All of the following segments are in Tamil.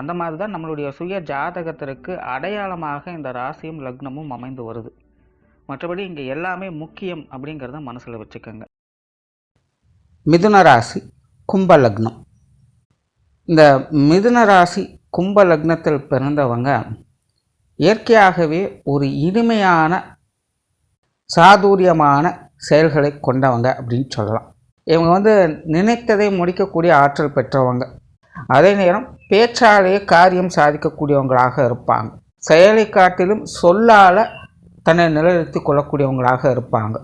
அந்த மாதிரி தான் நம்மளுடைய சுய ஜாதகத்திற்கு அடையாளமாக இந்த ராசியும் லக்னமும் அமைந்து வருது. மற்றபடி இங்கே எல்லாமே முக்கியம் அப்படிங்கிறத மனசில் வச்சுக்கோங்க. மிதுன ராசி கும்ப லக்னம். இந்த மிதுன ராசி கும்ப லக்னத்தில் பிறந்தவங்க இயற்கையாகவே ஒரு இனிமையான சாதுரியமான செயல்களை கொண்டவங்க அப்படின்னு சொல்லலாம். இவங்க வந்து நினைத்ததை முடிக்கக்கூடிய ஆற்றல் பெற்றவங்க. அதே நேரம் பேச்சாலேயே காரியம் சாதிக்கக்கூடியவங்களாக இருப்பாங்க. செயலை காட்டிலும் சொல்லால் தன்னை நிலைநிறுத்தி கொள்ளக்கூடியவங்களாக இருப்பாங்க.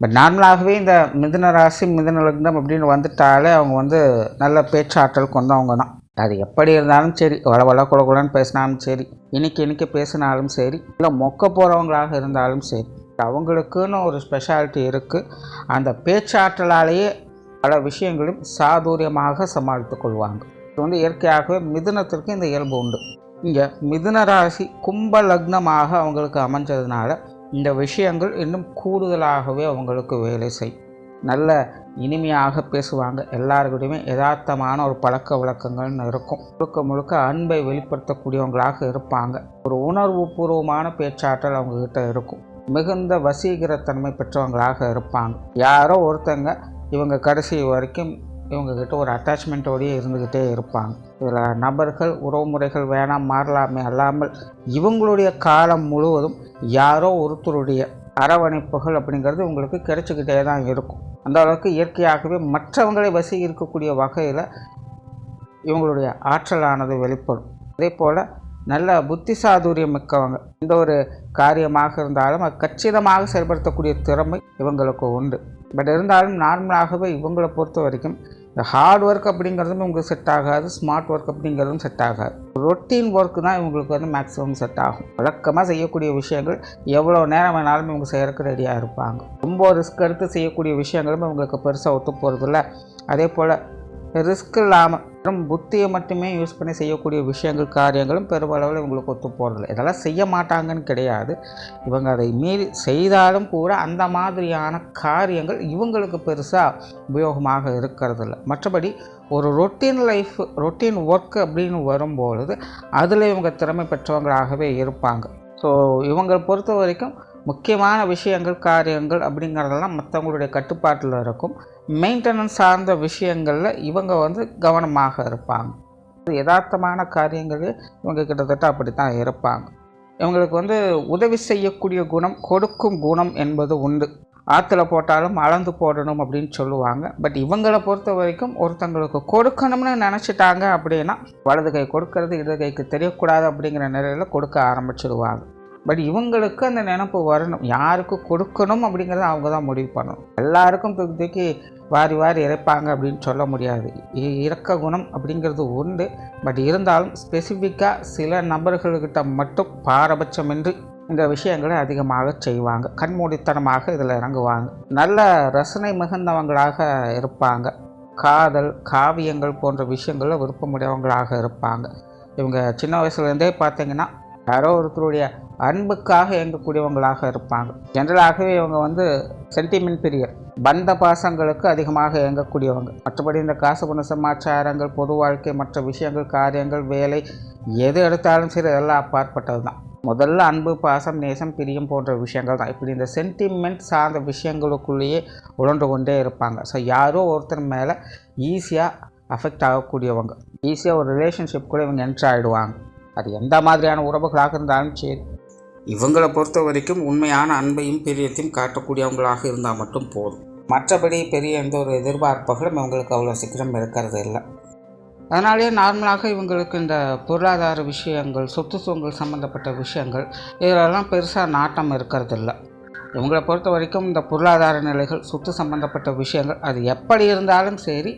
பட் நார்மலாகவே இந்த மிதன ராசி மிதுன லக்னம் அப்படின்னு வந்துட்டாலே அவங்க வந்து நல்ல பேச்சாற்றல் கொண்டவங்க தான். அது எப்படி இருந்தாலும் சரி வள வள குல பேசினாலும் சரி இன்னைக்கு இன்றைக்கி பேசினாலும் சரி இல்லை மொக்க போகிறவங்களாக இருந்தாலும் சரி அவங்களுக்குன்னு ஒரு ஸ்பெஷாலிட்டி இருக்குது அந்த பேச்சாற்றலாலேயே பல விஷயங்களும் சாதுரியமாக சமாளித்து கொள்வாங்க. வந்து இயற்கையாகவே மிதுனத்திற்கு இந்த இயல்பு உண்டு. இங்கே மிதுன ராசி கும்ப லக்னமாக அவங்களுக்கு அமைஞ்சதுனால இந்த விஷயங்கள் இன்னும் கூடுதலாகவே அவங்களுக்கு வேலை செய்யும் நல்ல இனிமையாக பேசுவாங்க. எல்லாருக்கிட்டையுமே யதார்த்தமான ஒரு பழக்க வழக்கங்கள்னு இருக்கும். முழுக்க முழுக்க அன்பை வெளிப்படுத்தக்கூடியவங்களாக இருப்பாங்க. ஒரு உணர்வு பூர்வமான பேச்சாற்றல் அவங்கக்கிட்ட இருக்கும். மிகுந்த வசீகரத்தன்மை பெற்றவங்களாக இருப்பாங்க. யாரோ ஒருத்தங்க இவங்க கடைசி வரைக்கும் இவங்கக்கிட்ட ஒரு அட்டாச்மெண்ட்டோடையே இருந்துக்கிட்டே இருப்பாங்க. இதில் நபர்கள் உறவுமுறைகள் வேணாம் மாறலாமே அல்லாமல் இவங்களுடைய காலம் முழுவதும் யாரோ ஒருத்தருடைய அரவணைப்புகள் அப்படிங்கிறது உங்களுக்கு கிடைச்சிக்கிட்டே தான் இருக்கும். அந்த அளவுக்கு இயற்கையாகவே மற்றவங்களை வசீகரிக்கக்கூடிய வகையில் இவங்களுடைய ஆற்றலானது வெளிப்படும். அதே போல் நல்ல புத்தி சாதுரியம் மிக்கவங்க. எந்த ஒரு காரியமாக இருந்தாலும் அது கச்சிதமாக செயல்படுத்தக்கூடிய திறமை இவங்களுக்கு உண்டு. பட் இருந்தாலும் நார்மலாகவே இவங்களை பொறுத்த வரைக்கும் இந்த ஹார்ட் ஒர்க் அப்படிங்கிறதும் இவங்களுக்கு செட் ஆகாது ஸ்மார்ட் ஒர்க் அப்படிங்கிறதும் செட் ஆகாது. ரொட்டீன் ஒர்க்கு தான் இவங்களுக்கு வந்து மேக்ஸிமம் செட் ஆகும். வழக்கமாக செய்யக்கூடிய விஷயங்கள் எவ்வளோ நேரம் வேணாலும் இவங்க செய்கிறதுக்கு ரெடியாக இருப்பாங்க. ரொம்ப ரிஸ்க் எடுத்து செய்யக்கூடிய விஷயங்களும் இவங்களுக்கு பெருசாக ஒத்து போகிறதில்ல அதே போல் ரிஸ்க் இல்லாமல் மற்றும் புத்தியை மட்டுமே யூஸ் பண்ணி செய்யக்கூடிய விஷயங்கள் காரியங்களும் பெருமளவில் இவங்களுக்கு ஒத்து போகிறதில்ல இதெல்லாம் செய்ய மாட்டாங்கன்னு கிடையாது. இவங்க அதை மீறி செய்தாலும் கூட அந்த மாதிரியான காரியங்கள் இவங்களுக்கு பெருசாக உபயோகமாக இருக்கிறதில்ல. மற்றபடி ஒரு ரொட்டீன் லைஃப் ரொட்டீன் ஒர்க் அப்படின்னு வரும்பொழுது அதில் இவங்க திறமை பெற்றவங்களாகவே இருப்பாங்க. ஸோ இவங்களை பொறுத்த வரைக்கும் முக்கியமான விஷயங்கள் காரியங்கள் அப்படிங்கிறதெல்லாம் மற்றவங்களுடைய கட்டுப்பாட்டில் இருக்கும். மெயின்டெனன்ஸ் சார்ந்த விஷயங்களில் இவங்க வந்து கவனமாக இருப்பாங்க. யதார்த்தமான காரியங்களே இவங்க கிட்டத்தட்ட அப்படி தான் இருப்பாங்க. இவங்களுக்கு வந்து உதவி செய்யக்கூடிய குணம் கொடுக்கும் குணம் என்பது உண்டு. ஆற்றுல போட்டாலும் அளந்து போடணும் அப்படின்னு சொல்லுவாங்க. பட் இவங்களை பொறுத்த வரைக்கும் ஒருத்தங்களுக்கு கொடுக்கணும்னு நினச்சிட்டாங்க அப்படின்னா வலது கை கொடுக்கறது இடது கைக்கு தெரியக்கூடாது அப்படிங்கிற நிலையில் கொடுக்க ஆரம்பிச்சிடுவாங்க பட் இவங்களுக்கு அந்த நினப்பு வரணும். யாருக்கு கொடுக்கணும் அப்படிங்கிறத அவங்க தான் முடிவு பண்ணணும். எல்லாருக்கும் தூக்கி தூக்கி வாரி வாரி இறைப்பாங்க அப்படின்னு சொல்ல முடியாது. இ- குணம் அப்படிங்கிறது உண்டு. பட் இருந்தாலும் ஸ்பெசிஃபிக்காக சில நபர்கள்கிட்ட மட்டும் பாரபட்சமின்றி இந்த விஷயங்களை அதிகமாக செய்வாங்க. கண்மூடித்தனமாக இதில் இறங்குவாங்க. நல்ல ரசனை மிகுந்தவங்களாக இருப்பாங்க. காதல் காவியங்கள் போன்ற விஷயங்களில் விருப்பமுடையவங்களாக இருப்பாங்க. இவங்க சின்ன வயசுலேருந்தே பார்த்தீங்கன்னா யாரோ ஒருத்தருடைய அன்புக்காக இயங்கக்கூடியவங்களாக இருப்பாங்க. ஜென்ரலாகவே இவங்க வந்து சென்டிமெண்ட் பிரியர் பந்த பாசங்களுக்கு அதிகமாக இயங்கக்கூடியவங்க. மற்றபடி இந்த காசு பண சமாச்சாரங்கள் பொது வாழ்க்கை மற்ற விஷயங்கள் காரியங்கள் வேலை எது எடுத்தாலும் சரி அதெல்லாம் அப்பாற்பட்டது தான் முதல்ல அன்பு பாசம் நேசம் பிரியம் போன்ற விஷயங்கள் தான் இப்படி இந்த சென்டிமெண்ட் சார்ந்த விஷயங்களுக்குள்ளேயே உழன்று கொண்டே இருப்பாங்க. ஸோ யாரோ ஒருத்தர் மேலே ஈஸியாக அஃபெக்ட் ஆகக்கூடியவங்க. ஈஸியாக ஒரு ரிலேஷன்ஷிப் கூட இவங்க என்ட்ரு ஆகிடுவாங்க அது எந்த மாதிரியான உறவுகளாக இருந்தாலும் சரி இவங்களை பொறுத்த வரைக்கும் உண்மையான அன்பையும் பிரியத்தையும் காட்டக்கூடியவங்களாக இருந்தால் மட்டும் போதும். மற்றபடி பெரிய எந்த ஒரு எதிர்பார்ப்புகளும் இவங்களுக்கு அவ்வளோ சீக்கிரம் இருக்கிறது இல்லை. அதனாலேயே நார்மலாக இவங்களுக்கு இந்த பொருளாதார விஷயங்கள் சொத்து சுகங்கள் சம்மந்தப்பட்ட விஷயங்கள் இதிலெல்லாம் பெருசாக நாட்டம் இருக்கிறது இல்லை இவங்களை பொறுத்த வரைக்கும் இந்த பொருளாதார நிலைகள் சொத்து சம்மந்தப்பட்ட விஷயங்கள் அது எப்படி இருந்தாலும் சரி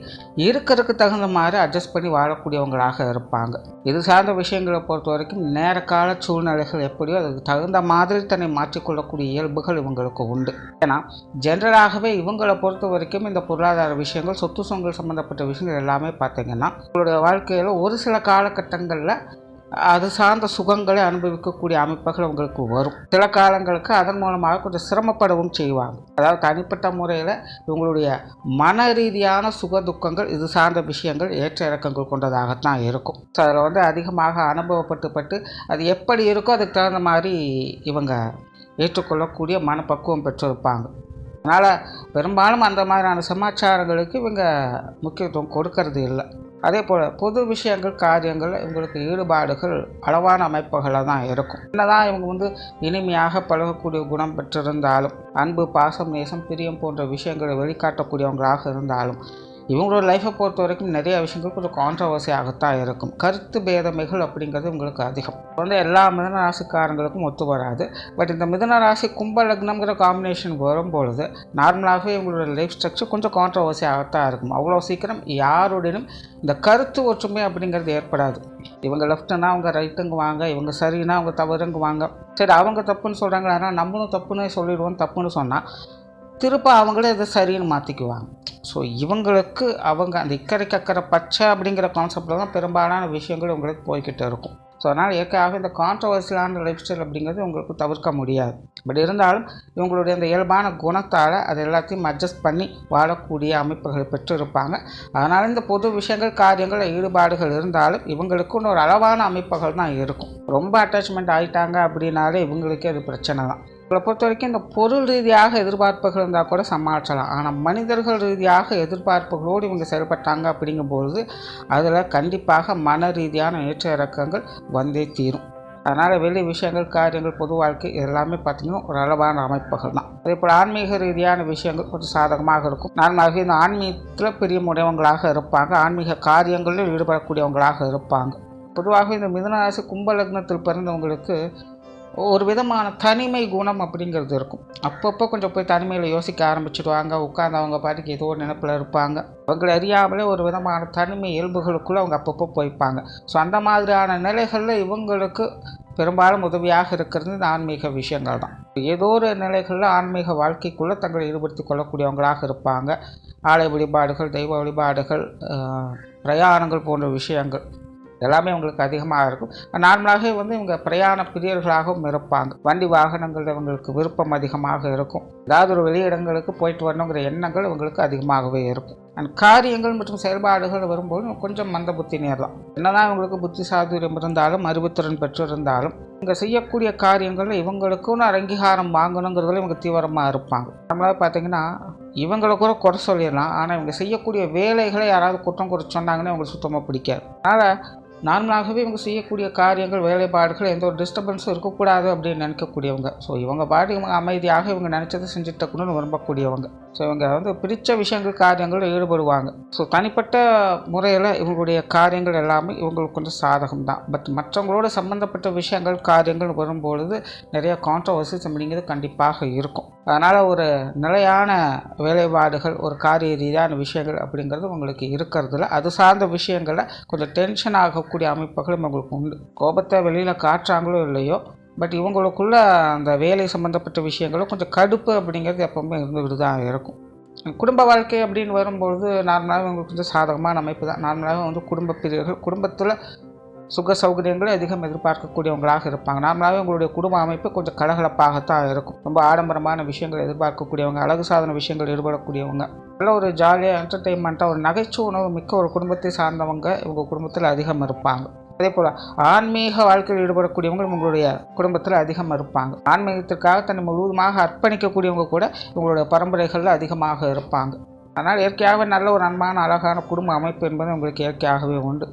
இருக்கிறதுக்கு தகுந்த மாதிரி அட்ஜஸ்ட் பண்ணி வாழக்கூடியவங்களாக இருப்பாங்க. இது சார்ந்த விஷயங்களை பொறுத்த வரைக்கும் நேர கால சூழ்நிலைகள் எப்படியோ அதுக்கு தகுந்த மாதிரி தன்னை மாற்றிக்கொள்ளக்கூடிய இயல்புகள் இவங்களுக்கு உண்டு. ஏன்னா ஜென்ரலாகவே இவங்களை பொறுத்த வரைக்கும் இந்த பொருளாதார விஷயங்கள் சொத்து சொங்கல் சம்மந்தப்பட்ட விஷயங்கள் எல்லாமே பார்த்தீங்கன்னா உங்களுடைய வாழ்க்கையில் ஒரு சில காலகட்டங்களில் அது சார்ந்த சுகங்களை அனுபவிக்கக்கூடிய அமைப்புகள் அவங்களுக்கு வரும். சில காலங்களுக்கு அதன் மூலமாக கொஞ்சம் சிரமப்படவும் செய்வாங்க. அதாவது தனிப்பட்ட முறையில் இவங்களுடைய மன ரீதியான சுக துக்கங்கள் இது சார்ந்த விஷயங்கள் ஏற்ற இறக்கங்கள் கொண்டதாகத்தான் இருக்கும். ஸோ அதில் வந்து அதிகமாக அனுபவப்பட்டுப்பட்டு அது எப்படி இருக்கோ அதுக்கு தகுந்த மாதிரி இவங்க ஏற்றுக்கொள்ளக்கூடிய மனப்பக்குவம் பெற்றிருப்பாங்க. அதனால் பெரும்பாலும் அந்த மாதிரியான சமாச்சாரங்களுக்கு இவங்க முக்கியத்துவம் கொடுக்கறது இல்லை. அதே போல் பொது விஷயங்கள் காரியங்கள் இவங்களுக்கு ஈடுபாடுகள் அளவான அமைப்புகளாக தான் இருக்கும். என்னதான் இவங்க வந்து இனிமையாக பழகக்கூடிய குணம் பெற்றிருந்தாலும் அன்பு பாசம் நேசம் பிரியம் போன்ற விஷயங்களை வெளிக்காட்டக்கூடியவங்களாக இருந்தாலும் இவங்களோட லைஃப்பை பொறுத்த வரைக்கும் நிறைய விஷயங்கள் கொஞ்சம் கான்ட்ரவர்சியாகத்தான் இருக்கும். கருத்து பேதமைகள் அப்படிங்கிறது உங்களுக்கு அதிகம். வந்து எல்லா மிதன ராசிக்காரங்களுக்கும் ஒத்து வராது. பட் இந்த மிதன ராசி கும்ப லக்னம்ங்கிற காம்பினேஷன் வரும்பொழுது நார்மலாகவே இவங்களோட லைஃப் ஸ்ட்ரக்சர் கொஞ்சம் கான்ட்ரவர்சியாகத்தான் இருக்கும். அவ்வளோ சீக்கிரம் யாருடனும் இந்த கருத்து ஒற்றுமை அப்படிங்கிறது ஏற்படாது. இவங்க லெஃப்ட்டுனா அவங்க ரைட்டுங்க வாங்க இவங்க சரின்னா அவங்க தவறுங்க வாங்க. சரி அவங்க தப்புன்னு சொல்கிறாங்க ஆனால் நம்மளும் தப்புன்னு சொல்லிடுவோம் தப்புன்னு சொன்னால் திருப்ப அவங்களே இதை சரின்னு மாற்றிக்குவாங்க ஸோ இவங்களுக்கு அவங்க அந்த இக்கரைக்கு அக்கறை பச்சை அப்படிங்கிற கான்செப்டில் தான் பெரும்பாலான விஷயங்கள் உங்களுக்கு போய்கிட்டு இருக்கும். ஸோ அதனால் இயற்கையாக இந்த கான்ட்ரவர்சியலான லைஃப் ஸ்டைல் அப்படிங்கிறது உங்களுக்கு தவிர்க்க முடியாது. பட் இருந்தாலும் இவங்களுடைய அந்த இயல்பான குணத்தால் அது எல்லாத்தையும் அட்ஜஸ்ட் பண்ணி வாழக்கூடிய அமைப்புகளை பெற்றிருப்பாங்க. அதனால் இந்த பொது விஷயங்கள் காரியங்கள் ஈடுபாடுகள் இருந்தாலும் இவங்களுக்குன்னு ஒரு அளவான அமைப்புகள் தான் இருக்கும். ரொம்ப அட்டாச்மெண்ட் ஆகிட்டாங்க அப்படின்னாலே இவங்களுக்கே அது பிரச்சனை தான். இவங்களை பொறுத்த வரைக்கும் இந்த பொருள் ரீதியாக எதிர்பார்ப்புகள் இருந்தால் கூட சமாளிச்சலாம் ஆனால் மனிதர்கள் ரீதியாக எதிர்பார்ப்புகளோடு இவங்க செயல்பட்டாங்க அப்படிங்கும்பொழுது அதில் கண்டிப்பாக மன ரீதியான ஏற்ற இறக்கங்கள் வந்தே தீரும். அதனால் வெளி விஷயங்கள் காரியங்கள் பொது வாழ்க்கை எல்லாமே பார்த்திங்கன்னா ஒரு அளவான அமைப்புகள் தான். அதே போல் ஆன்மீக ரீதியான விஷயங்கள் கொஞ்சம் சாதகமாக இருக்கும். நார்மலாக இந்த ஆன்மீகத்தில் பெரிய உடையவங்களாக இருப்பாங்க. ஆன்மீக காரியங்களில் ஈடுபடக்கூடியவங்களாக இருப்பாங்க. பொதுவாக இந்த மிதனராசி கும்ப லக்னத்தில் பிறந்தவங்களுக்கு ஒரு விதமான தனிமை குணம் அப்படிங்கிறது இருக்கும். அப்பப்போ கொஞ்சம் போய் தனிமையில் யோசிக்க ஆரம்பிச்சிடுவாங்க. உட்காந்து அவங்க பாட்டுக்கு ஏதோ ஒரு நினப்பில் இருப்பாங்க. அவங்களை அறியாமலே ஒரு விதமான தனிமை இயல்புகளுக்குள்ளே அவங்க அப்பப்போ போய்ப்பாங்க. ஸோ அந்த மாதிரியான நிலைகளில் இவங்களுக்கு பெரும்பாலும் உதவியாக இருக்கிறது இந்த ஆன்மீக விஷயங்கள் தான். ஏதோ ஒரு நிலைகளில் ஆன்மீக வாழ்க்கைக்குள்ளே தங்களை ஈடுபடுத்தி கொள்ளக்கூடியவங்களாக இருப்பாங்க. ஆலய வழிபாடுகள் தெய்வ வழிபாடுகள் பிரயாணங்கள் போன்ற விஷயங்கள். எல்லாமே உங்களுக்கு அதிகமாக இருக்கும். நார்மலாகவே வந்து இவங்க பிரயாண பிரியர்களாகவும் இருப்பாங்க. வண்டி வாகனங்கள் இவங்களுக்கு விருப்பம் அதிகமாக இருக்கும். ஏதாவது ஒரு வெளியிடங்களுக்கு போயிட்டு வரணுங்கிற எண்ணங்கள் இவங்களுக்கு அதிகமாகவே இருக்கும். அண்ட் காரியங்கள் மற்றும் செயல்பாடுகள் வரும்போது கொஞ்சம் மந்த புத்தி நேரலாம் என்னதான் இவங்களுக்கு புத்தி சாதுரியம் இருந்தாலும் அறிவுத்திறன் பெற்றிருந்தாலும் இவங்க செய்யக்கூடிய காரியங்களில் இவங்களுக்குன்னு அங்கீகாரம் வாங்கணுங்கிறதுல இவங்க தீவிரமாக இருப்பாங்க. நம்மளால பார்த்தீங்கன்னா இவங்களை கூட குறை சொல்லிடலாம். ஆனால் இவங்க செய்யக்கூடிய வேலைகளை யாராவது குற்றம் குறை சொன்னாங்கன்னு இவங்களுக்கு சுத்தமாக பிடிக்காது. அதனால் நார்மலாகவே இவங்க செய்யக்கூடிய காரியங்கள் வேலைப்பாடுகள் எந்த ஒரு டிஸ்டர்பன்ஸும் இருக்கக்கூடாது அப்படின்னு நினைக்கக்கூடியவங்க. ஸோ இவங்க பாட்டு இவங்க அமைதியாக இவங்க நினச்சதை செஞ்சுட்டக்கணும்னு விரும்பக்கூடியவங்க. ஸோ இவங்க வந்து பிடித்த விஷயங்கள் காரியங்களில் ஈடுபடுவாங்க. ஸோ தனிப்பட்ட முறையில் இவங்களுடைய காரியங்கள் எல்லாமே இவங்களுக்கு கொஞ்சம் சாதகம் தான் பட் மற்றவங்களோட சம்மந்தப்பட்ட விஷயங்கள் காரியங்கள் வரும்பொழுது நிறைய கான்ட்ரவர்சிஸ் அப்படிங்கிறது கண்டிப்பாக இருக்கும். அதனால் ஒரு நிலையான வேலைப்பாடுகள் ஒரு காரிய ரீதியான விஷயங்கள் அப்படிங்கிறது உங்களுக்கு இருக்கிறதுல அது சார்ந்த விஷயங்களில் கொஞ்சம் டென்ஷன் ஆகக்கூடிய அமைப்புகளும் உங்களுக்கு உண்டு. கோபத்தை வெளியில் காட்டுறாங்களோ இல்லையோ பட் இவங்களுக்குள்ள அந்த வேலை சம்மந்தப்பட்ட விஷயங்களும் கொஞ்சம் கடுப்பு அப்படிங்கிறது எப்போவுமே இருந்துக்கிட்டு தான் இருக்கும். குடும்ப வாழ்க்கை அப்படின்னு வரும்பொழுது நார்மலாகவே உங்களுக்கு கொஞ்சம் சாதகமான அமைப்பு தான். நார்மலாகவே வந்து குடும்ப பிரிவுகள் குடும்பத்தில் சுக சௌகரியங்களை அதிகம் எதிர்பார்க்கக்கூடியவங்களாக இருப்பாங்க. நார்மலாகவே உங்களுடைய குடும்ப அமைப்பு கொஞ்சம் கலகலப்பாகத்தான் இருக்கும். ரொம்ப ஆடம்பரமான விஷயங்கள் எதிர்பார்க்கக்கூடியவங்க அழகு சாதன விஷயங்கள் ஈடுபடக்கூடியவங்க. நல்ல ஒரு ஜாலியாக என்டர்டெயின்மெண்ட்டாக ஒரு நகைச்சுவை உணவு மிக்க ஒரு குடும்பத்தை சார்ந்தவங்க இவங்க குடும்பத்தில் அதிகம் இருப்பாங்க. அதே போல் ஆன்மீக வாழ்க்கையில் ஈடுபடக்கூடியவங்க உங்களுடைய குடும்பத்தில் அதிகம் இருப்பாங்க. ஆன்மீகத்திற்காக தன்னை முழுவதுமாக அர்ப்பணிக்கக்கூடியவங்க கூட இவங்களுடைய பரம்பரைகளில் அதிகமாக இருப்பாங்க. அதனால் இயற்கையாகவே நல்ல ஒரு அன்பான அழகான குடும்ப அமைப்பு என்பது உங்களுக்கு இயற்கையாகவே உண்டு.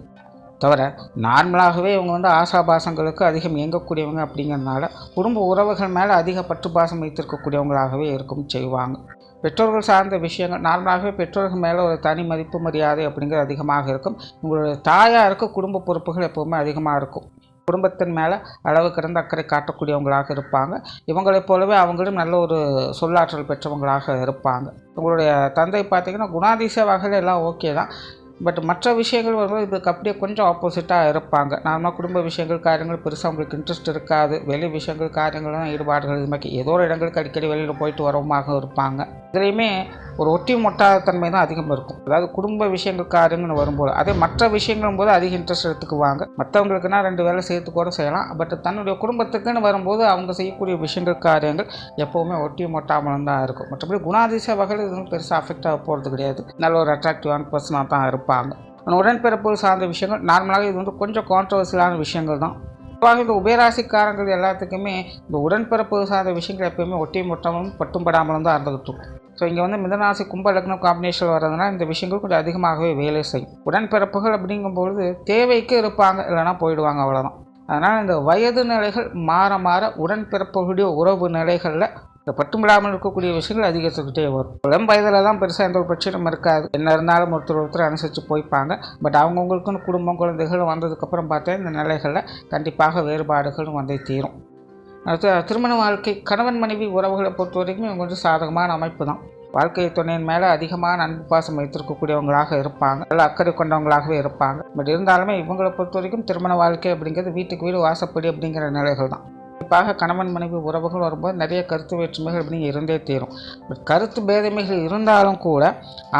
தவிர நார்மலாகவே இவங்க வந்து ஆசாபாசங்களுக்கு அதிகம் இயங்கக்கூடியவங்க அப்படிங்கிறதுனால குடும்ப உறவுகள் மேலே அதிக பற்று பாசம் வைத்திருக்கக்கூடியவங்களாகவே இருக்கும் செய்வாங்க. பெற்றோர்கள் சார்ந்த விஷயங்கள் நார்மலாகவே பெற்றோர்கள் மேலே ஒரு தனி மதிப்பு மரியாதை அப்படிங்கிறது அதிகமாக இருக்கும். உங்களுடைய தாயாருக்கு குடும்ப பொறுப்புகள் எப்போவுமே அதிகமாக இருக்கும். குடும்பத்தின் மேலே அளவு கிடந்த அக்கறை காட்டக்கூடியவங்களாக இருப்பாங்க. இவங்களைப் போலவே அவங்களும் நல்ல ஒரு சொல்லாற்றல் பெற்றவங்களாக இருப்பாங்க. உங்களுடைய தந்தை பார்த்திங்கன்னா குணாதிச வகையில் எல்லாம் ஓகே தான். பட் மற்ற விஷயங்கள் வரும்போது இதுக்கு அப்படியே கொஞ்சம் ஆப்போசிட்டாக இருப்பாங்க. நார்மலாக குடும்ப விஷயங்கள் காரியங்கள் பெருசாக அவங்களுக்கு இன்ட்ரெஸ்ட் இருக்காது. வெளி விஷயங்கள் காரியங்கள்லாம் ஈடுபாடுகள் இது மாதிரி ஏதோ ஒரு இடங்களுக்கு அடிக்கடி வெளியில் போயிட்டு வரவுமாக இருப்பாங்க. இதுலேயுமே ஒரு ஒட்டி மொட்டாதன்மை தான் அதிகம் இருக்கும். அதாவது குடும்ப விஷயங்கள் காரியங்கள்னு வரும்போது அதே மற்ற விஷயங்களும் போது அதிக இன்ட்ரெஸ்ட் எடுத்துக்குவாங்க. மற்றவங்களுக்குன்னா ரெண்டு வேலை சேர்த்து கூட செய்யலாம். பட் தன்னுடைய குடும்பத்துக்குன்னு வரும்போது அவங்க செய்யக்கூடிய விஷயங்கள் காரியங்கள் எப்போவுமே ஒட்டி மொட்டாமலும் தான் இருக்கும். மற்றபடி குணாதிச வகையில் இதுவும் பெருசாக அஃபெக்ட் ஆக போகிறது கிடையாது. நல்ல ஒரு அட்ராக்டிவான பர்சனாக தான் இருக்கும் இருப்பாங்க. உடன்பிறப்பு சார்ந்த விஷயங்கள் நார்மலாக இது வந்து கொஞ்சம் கான்ட்ரவர்சியலான விஷயங்கள் தான். பொதுவாக இந்த உபயராசிக்காரங்கள் எல்லாத்துக்குமே இந்த உடன்பிறப்பு சார்ந்த விஷயங்கள் எப்பயுமே ஒட்டி மொட்டமும் பட்டும் படாமலும் தான் இருந்துகிட்டு இருக்கும். ஸோ இங்கே வந்து மிதனாசி கும்ப லக்னம் காம்பினேஷன் வர்றதுனால இந்த விஷயங்கள் கொஞ்சம் அதிகமாகவே வேலை செய்யும். உடன்பிறப்புகள் அப்படிங்கும்பொழுது தேவைக்கு இருப்பாங்க இல்லைனா போயிடுவாங்க அவ்வளோதான் அதனால் இந்த வயது நிலைகள் மாற மாற உடன்பிறப்புகளுடைய உறவு நிலைகளில் இந்த பட்டுமிடாமல் இருக்கக்கூடிய விஷயங்கள் அதிகரிச்சுக்கிட்டே வரும். இளம் வயதில் தான் பெருசாக எந்த ஒரு பிரச்சனையும் இருக்காது. என்ன இருந்தாலும் ஒருத்தர் ஒருத்தர் அனுசரித்து போய்ப்பாங்க. பட் அவங்கவுங்களுக்குன்னு குடும்பம் குழந்தைகள் வந்ததுக்கப்புறம் பார்த்தா இந்த நிலைகளில் கண்டிப்பாக வேறுபாடுகளும் வந்தே தீரும். அடுத்து திருமண வாழ்க்கை கணவன் மனைவி உறவுகளை பொறுத்த வரைக்கும் இவங்க கொஞ்சம் சாதகமான அமைப்பு தான். வாழ்க்கை துணையின் மேலே அதிகமான அன்பு பாசம் வைத்திருக்கக்கூடியவங்களாக இருப்பாங்க. நல்ல அக்கறை கொண்டவங்களாகவே இருப்பாங்க. பட் இருந்தாலுமே இவங்களை பொறுத்த வரைக்கும் திருமண வாழ்க்கை அப்படிங்கிறது வீட்டுக்கு வீடு வாசப்படி அப்படிங்கிற நிலைகள் தான். குறிப்பாக கணவன் மனைவி உறவுகள் வரும்போது நிறைய கருத்து வேற்றுமைகள் அப்படின்னு இருந்தே தீரும். பட் கருத்து பேதமைகள் இருந்தாலும் கூட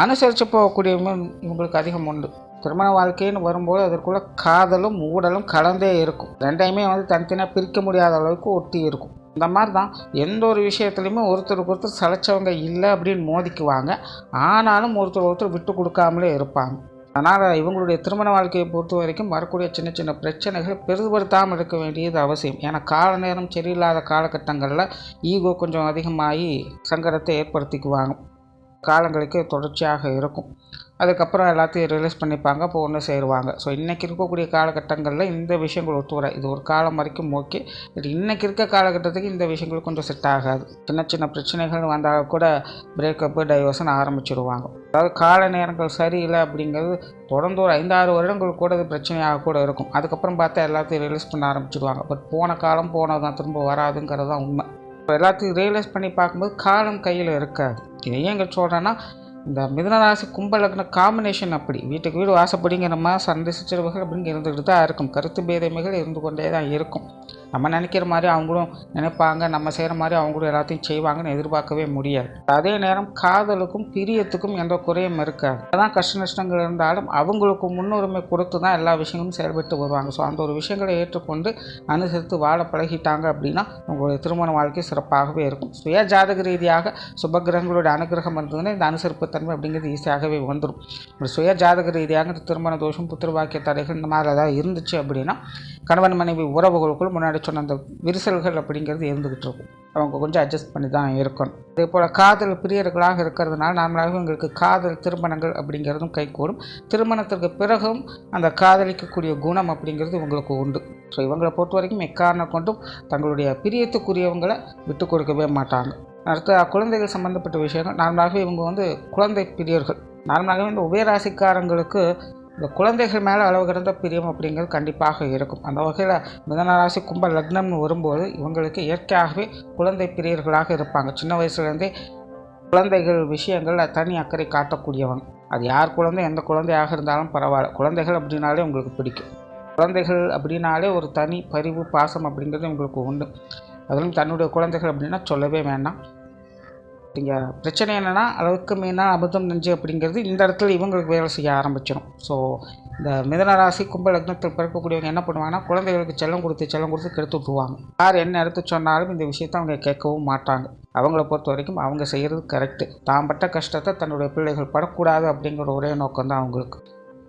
அனுசரித்து போகக்கூடியவங்க இவங்களுக்கு அதிகம் உண்டு. திருமண வாழ்க்கைன்னு வரும்போது அதற்குள்ள காதலும் ஊடலும் கலந்தே இருக்கும். ரெண்டையுமே வந்து தனித்தனியாக பிரிக்க முடியாத அளவுக்கு ஒட்டி இருக்கும். இந்த மாதிரி தான் எந்த ஒரு விஷயத்துலையுமே ஒருத்தருக்கு ஒருத்தர் சளைச்சவங்க இல்லை அப்படின்னு மோதிக்குவாங்க. ஆனாலும் ஒருத்தர் ஒருத்தர் விட்டு கொடுக்காமலே இருப்பாங்க. அதனால் இவங்களுடைய திருமண வாழ்க்கையை பொறுத்த வரைக்கும் வரக்கூடிய சின்ன சின்ன பிரச்சனைகள் பெரிதுபடுத்தாமல் இருக்க வேண்டியது அவசியம். ஏன்னா கால நேரம் சரியில்லாத காலகட்டங்களில் ஈகோ கொஞ்சம் அதிகமாகி சங்கடத்தை ஏற்படுத்திக்குவாங்க. காலங்களுக்கு தொடர்ச்சியாக இருக்கும். அதுக்கப்புறம் எல்லாத்தையும் ரிலீஸ் பண்ணிப்பாங்க அப்போ ஒன்று சேருவாங்க. ஸோ இன்றைக்கி இருக்கக்கூடிய காலகட்டங்களில் இந்த விஷயங்கள் ஒத்து வர இது ஒரு காலம் வரைக்கும் ஓகே பட் இன்றைக்கி இருக்க காலகட்டத்துக்கு இந்த விஷயங்கள் கொஞ்சம் செட் ஆகாது. சின்ன சின்ன பிரச்சனைகள் வந்தால் கூட பிரேக்கப்பு டைவர்ஷன் ஆரம்பிச்சிடுவாங்க அதாவது கால நேரங்கள் சரியில்லை அப்படிங்கிறது தொடர்ந்து ஒரு ஐந்தாறு வருடங்கள் கூட இது பிரச்சனையாக கூட இருக்கும். அதுக்கப்புறம் பார்த்தா எல்லாத்தையும் ரிலீஸ் பண்ண ஆரம்பிச்சிடுவாங்க பட் போன காலம் போனதான் திரும்ப வராதுங்கிறது தான் உண்மை. இப்போ எல்லாத்தையும் ரியலைஸ் பண்ணி பார்க்கும்போது காலம் கையில் இருக்காது. இதை ஏன் இங்கே சொல்கிறேன்னா இந்த மிதனராசி கும்பலக்ன காம்பினேஷன் அப்படி. வீட்டுக்கு வீடு வாசப்படிங்கிற மாதிரி சண்டை சிற்றரவுகள் அப்படின்னு இருந்துக்கிட்டு தான் இருக்கும். கருத்து பேதமைகள் இருந்து கொண்டே தான் இருக்கும். நம்ம நினைக்கிற மாதிரி அவங்களும் நினைப்பாங்க. நம்ம செய்கிற மாதிரி அவங்களும் எல்லாத்தையும் செய்வாங்கன்னு எதிர்பார்க்கவே முடியாது. அதே நேரம் காதலுக்கும் பிரியத்துக்கும் எந்த குறையும் இருக்காது. அதான் கஷ்ட நஷ்டங்கள் இருந்தாலும் அவங்களுக்கு முன்னுரிமை கொடுத்து தான் எல்லா விஷயங்களும் செயல்பட்டு வருவாங்க. ஸோ அந்த ஒரு விஷயங்களை ஏற்றுக்கொண்டு அனுசரித்து வாழ பழகிட்டாங்க அப்படின்னா உங்களுடைய திருமண வாழ்க்கை சிறப்பாகவே இருக்கும். சுய ஜாதக ரீதியாக சுபகிரகங்களுடைய அனுகிரகம் இருந்ததுன்னா இந்த அனுசரிப்பு தன்மை அப்படிங்கிறது ஈஸியாகவே வந்துடும் சுய ஜாதக ரீதியாக இந்த திருமண தோஷம் புத்திர வாக்கிய தடைகள் இந்த மாதிரி ஏதாவது இருந்துச்சு அப்படின்னா கணவன் மனைவி உறவுகளுக்குள் முன்னாடி சொன்ன அந்த விரிசல்கள் அப்படிங்கிறது இருந்துக்கிட்டு இருக்கும். அவங்க கொஞ்சம் அட்ஜஸ்ட் பண்ணி தான் இருக்கணும். அதே போல் காதல் பிரியர்களாக இருக்கிறதுனால நார்மலாகவே உங்களுக்கு காதல் திருமணங்கள் அப்படிங்கிறதும் கைகூடும். திருமணத்திற்கு பிறகும் அந்த காதலிக்கக்கூடிய குணம் அப்படிங்கிறது இவங்களுக்கு உண்டு. ஸோ இவங்களை பொறுத்த வரைக்கும் எக்காரணம் கொண்டும் தங்களுடைய பிரியத்துக்குரியவங்களை விட்டு கொடுக்கவே மாட்டாங்க. அடுத்து குழந்தைகள் சம்மந்தப்பட்ட விஷயங்கள். நார்மலாகவே இவங்க வந்து குழந்தை பிரியர்கள். நார்மலாகவே இந்த உபயராசிக்காரங்களுக்கு இந்த குழந்தைகள் மேலே அளவு கடந்த பிரியம் அப்படிங்கிறது கண்டிப்பாக இருக்கும். அந்த வகையில் மிதனராசி கும்ப லக்னம்னு வரும்போது இவங்களுக்கு இயற்கையாகவே குழந்தை பிரியர்களாக இருப்பாங்க. சின்ன வயசுலேருந்தே குழந்தைகள் விஷயங்களில் தனி அக்கறை காட்டக்கூடியவங்க. அது யார் குழந்தை எந்த குழந்தையாக இருந்தாலும் பரவாயில்ல. குழந்தைகள் அப்படின்னாலே உங்களுக்கு பிடிக்கும். குழந்தைகள் அப்படின்னாலே ஒரு தனி பரிவு பாசம் அப்படிங்கிறது உங்களுக்கு உண்டு. அதிலும் தன்னுடைய குழந்தைகள் அப்படின்னா சொல்லவே வேண்டாம். இங்கே பிரச்சனை என்னென்னா அளவுக்கு மீனா அபுதம் நெஞ்சு அப்படிங்கிறது இந்த இடத்துல இவங்களுக்கு வேலை செய்ய ஆரம்பிச்சிடும் ஸோ இந்த மிதன ராசி கும்ப லக்னத்தில் பிறக்கக்கூடியவங்க என்ன பண்ணுவாங்கன்னா குழந்தைகளுக்கு செல்லம் கொடுத்து செல்லம் கொடுத்து கெடுத்து விட்டுருவாங்க. யார் என்ன எடுத்து சொன்னாலும் இந்த விஷயத்தை அவங்க கேட்கவும் மாட்டாங்க. அவங்கள பொறுத்த வரைக்கும் அவங்க செய்கிறது கரெக்டு தான் பட்ட கஷ்டத்தை தன்னுடைய பிள்ளைகள் படக்கூடாது அப்படிங்கிற ஒரே நோக்கம் தான் அவங்களுக்கு.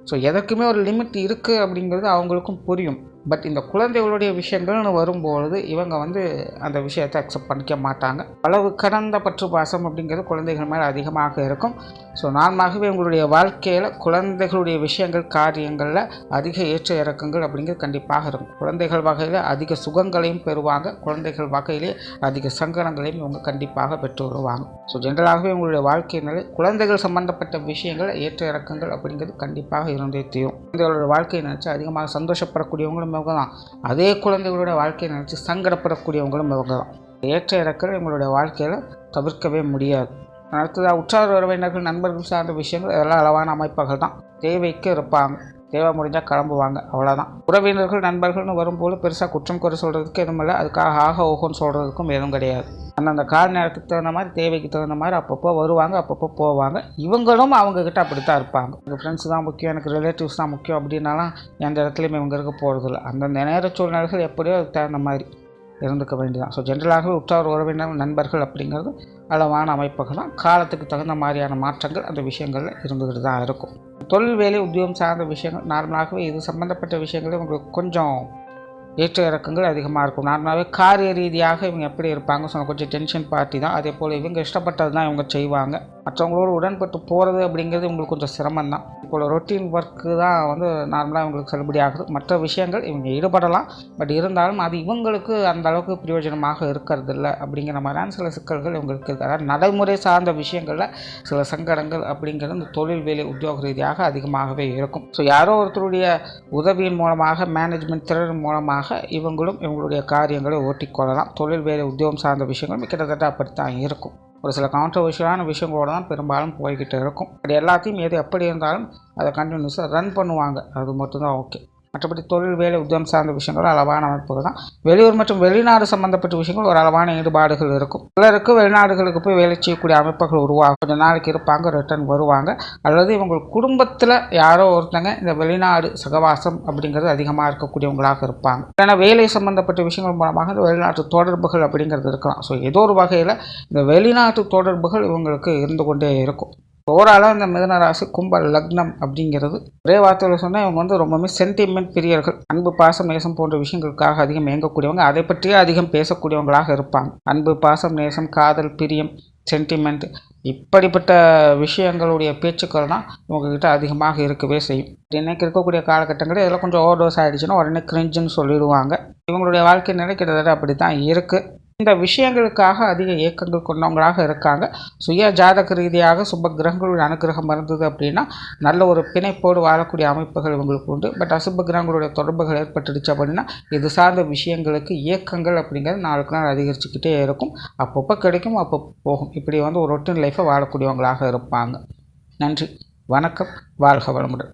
ஸோ எதற்குமே ஒரு லிமிட் இருக்குது அப்படிங்கிறது அவங்களுக்கும் புரியும். பட் இந்த குழந்தைகளுடைய விஷயங்கள்னு வரும்பொழுது இவங்க வந்து அந்த விஷயத்தை அக்செப்ட் பண்ணிக்க மாட்டாங்க. அளவு கடந்த பற்று பாசம் அப்படிங்கிறது குழந்தைகள் மேலே அதிகமாக இருக்கும். ஸோ நார்மலாகவே உங்களுடைய வாழ்க்கையில் குழந்தைகளுடைய விஷயங்கள் காரியங்களில் அதிக ஏற்ற இறக்கங்கள் அப்படிங்கிறது கண்டிப்பாக இருக்கும். குழந்தைகள் வகையில் அதிக சுகங்களையும் பெறுவாங்க. குழந்தைகள் வகையிலே அதிக சங்கடங்களையும் இவங்க கண்டிப்பாக பெற்று வருவாங்க. ஸோ ஜென்ரலாகவே உங்களுடைய வாழ்க்கை நிலை குழந்தைகள் சம்பந்தப்பட்ட விஷயங்கள் ஏற்ற இறக்கங்கள் அப்படிங்கிறது கண்டிப்பாக இருந்தே தீரும். குழந்தைகளோட வாழ்க்கையை நினச்சி அதிகமாக சந்தோஷப்படக்கூடியவங்களும் இவங்க தான் அதே குழந்தைகளோட வாழ்க்கையை நினச்சி சங்கடப்படக்கூடியவங்களும் இவங்க தான் ஏற்ற இறக்கங்கள் எங்களுடைய வாழ்க்கையில் தவிர்க்கவே முடியாது. அடுத்ததாக உற்றார் உறவினர்கள் நண்பர்கள் சார்ந்த விஷயங்கள் இதெல்லாம் அளவான அமைப்புகள் தான் தேவைக்கு இருப்பாங்க. தேவை முடிஞ்சால் கிளம்புவாங்க. அவ்வளோதான் உறவினர்கள் நண்பர்கள்னு வரும்போது பெருசாக குற்றம் குறை சொல்கிறதுக்கு எதுவும் இல்லை. அதுக்காக ஆக ஓகோன்னு சொல்கிறதுக்கும் எதுவும் கிடையாது. அந்தந்த கால நேரத்துக்கு தகுந்த மாதிரி தேவைக்கு தகுந்த மாதிரி அப்பப்போ வருவாங்க அப்பப்போ போவாங்க. இவங்களும் அவங்கக்கிட்ட அப்படி தான் இருப்பாங்க. எங்கள் ஃப்ரெண்ட்ஸ் தான் முக்கியம் எனக்கு ரிலேட்டிவ்ஸ் தான் முக்கியம் அப்படின்னாலாம் எந்த இடத்துலையுமே இவங்க இருக்க போகிறதில்ல அந்தந்த நேர சூழ்நிலைகள் எப்படியோ அதுக்கு தகுந்த மாதிரி. இருந்துக்க வேண்டியதான் ஸோ ஜென்ரலாகவே உற்றார் உறவினர் நண்பர்கள் அப்படிங்கிறது அளவான அமைப்புகளாக காலத்துக்கு தகுந்த மாதிரியான மாற்றங்கள் அந்த விஷயங்களில் இருந்துக்கிட்டு தான் இருக்கும். தொழில் வேலை உத்தியோகம் சார்ந்த விஷயங்கள் நார்மலாகவே இது சம்மந்தப்பட்ட விஷயங்களே உங்களுக்கு கொஞ்சம் ஏற்ற இறக்கங்கள் அதிகமாக இருக்கும். நார்மலாகவே காரிய ரீதியாக இவங்க எப்படி இருப்பாங்க சொன்ன கொஞ்சம் டென்ஷன் பார்ட்டி தான். அதே போல் இவங்க இஷ்டப்பட்டது தான் இவங்க செய்வாங்க. மற்றவங்களோட உடன்பட்டு போகிறது அப்படிங்கிறது உங்களுக்கு கொஞ்சம் சிரமம் தான் இப்போ ரொட்டீன் ஒர்க்கு தான் வந்து நார்மலாக இவங்களுக்கு செல்லுபடி ஆகுது. மற்ற விஷயங்கள் இவங்க ஈடுபடலாம். பட் இருந்தாலும் அது இவங்களுக்கு அந்த அளவுக்கு பிரயோஜனமாக இருக்கிறது இல்லை அப்படிங்கிற மாதிரியான சில சிக்கல்கள் இவங்களுக்கு இருக்குது அதாவது நடைமுறை சார்ந்த விஷயங்களில் சில சங்கடங்கள் அப்படிங்கிறது இந்த தொழில் வேலை உத்தியோக ரீதியாக அதிகமாகவே இருக்கும். ஸோ யாரோ ஒருத்தருடைய உதவியின் மூலமாக மேனேஜ்மெண்ட் திறன் மூலமாக இவங்களும் இவங்களுடைய காரியங்களை ஓட்டிக்கொள்ளலாம் தொழில் வேலை உத்தியோகம் சார்ந்த விஷயங்களும் கிட்டத்தட்ட அப்படித்தான் இருக்கும். ஒரு சில கான்ட்ரவர்ஷியலான விஷயங்களோட தான் பெரும்பாலும் போய்கிட்டு இருக்கும். அது எல்லாத்தையும் எது எப்படி இருந்தாலும் அதை கண்டினியூஸாக ரன் பண்ணுவாங்க. அது மட்டும்தான் ஓகே மற்றபடி தொழில் வேலை உத்தியம் சார்ந்த விஷயங்கள் அளவான அமைப்புகள் தான். வெளியூர் மற்றும் வெளிநாடு சம்மந்தப்பட்ட விஷயங்கள் ஒரு அளவான ஈடுபாடுகள் இருக்கும். சிலருக்கு வெளிநாடுகளுக்கு போய் வேலை செய்யக்கூடிய அமைப்புகள் உருவாகும். கொஞ்சம் நாளைக்கு இருப்பாங்க ரிட்டர்ன் வருவாங்க. அல்லது இவங்க குடும்பத்தில் யாரோ ஒருத்தங்க இந்த வெளிநாடு சகவாசம் அப்படிங்கிறது அதிகமாக இருக்கக்கூடியவங்களாக இருப்பாங்க. ஏன்னா வேலை சம்மந்தப்பட்ட விஷயங்கள் மூலமாக இந்த வெளிநாட்டு தொடர்புகள் அப்படிங்கிறது இருக்கலாம். ஸோ ஏதோ ஒரு வகையில் இந்த வெளிநாட்டு தொடர்புகள் இவங்களுக்கு இருந்து கொண்டே இருக்கும். ஓவராலாக இந்த மிதன ராசி கும்ப லக்னம் அப்படிங்கிறது ஒரே வார்த்தையில் சொன்னால் இவங்க வந்து ரொம்பவுமே சென்டிமெண்ட் பிரியர்கள். அன்பு பாசம் நேசம் போன்ற விஷயங்களுக்காக அதிகம் இயங்கக்கூடியவங்க. அதை பற்றியே அதிகம் பேசக்கூடியவங்களாக இருப்பாங்க. அன்பு பாசம் நேசம் காதல் பிரியம் சென்டிமெண்ட் இப்படிப்பட்ட விஷயங்களுடைய பேச்சுக்கள் தான் உங்ககிட்ட அதிகமாக இருக்கவே செய்யும். இன்னைக்கு இருக்கக்கூடிய காலகட்டங்களில் இதெல்லாம் கொஞ்சம் ஓவர் டோஸ் ஆகிடுச்சுன்னா உடனே கிரிஞ்சுன்னு சொல்லிடுவாங்க. இவங்களுடைய வாழ்க்கை நிலை கிட்டத்தட்ட அப்படி தான் இருக்குது இந்த விஷயங்களுக்காக அதிக இயக்கங்கள் கொண்டவங்களாக இருக்காங்க. சுய ஜாதக ரீதியாக சுப கிரகங்களுடைய அனுகிரகம் இருந்தது அப்படின்னா நல்ல ஒரு பிணைப்போடு வாழக்கூடிய அமைப்புகள் இவங்களுக்கு உண்டு. பட் அசுப கிரகங்களுடைய தொடர்புகள் ஏற்பட்டுடுச்சு அப்படின்னா இது சார்ந்த விஷயங்களுக்கு இயக்கங்கள் அப்படிங்கிறது நாளுக்கு நாள் அதிகரிச்சுக்கிட்டே இருக்கும். அப்பப்போ கிடைக்கும் அப்பப்போ போகும். இப்படி வந்து ஒரு ரொட்டின் லைஃப்பை வாழக்கூடியவங்களாக இருப்பாங்க. நன்றி. வணக்கம். வாழ்க வளமுடன்.